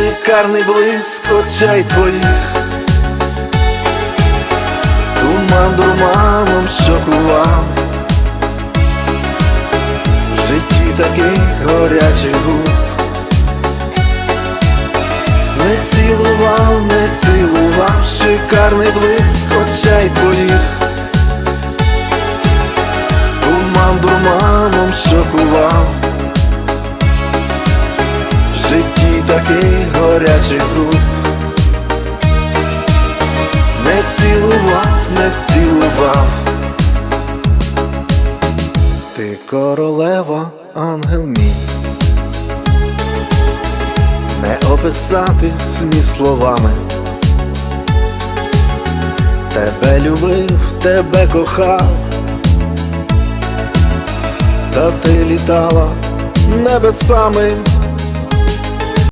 шикарний блиск очей твоїх, туман дурманом шокував, в житті таких горячих губ. Не цілував, не цілував, шикарний блиск очей твоїх. Туман дурманом шокував житті таких горячих груп Не цілував, не цілував. Ти королева, ангел мій. Не описати сні словами. Тебе любив, тебе кохав. Та ти літала небесами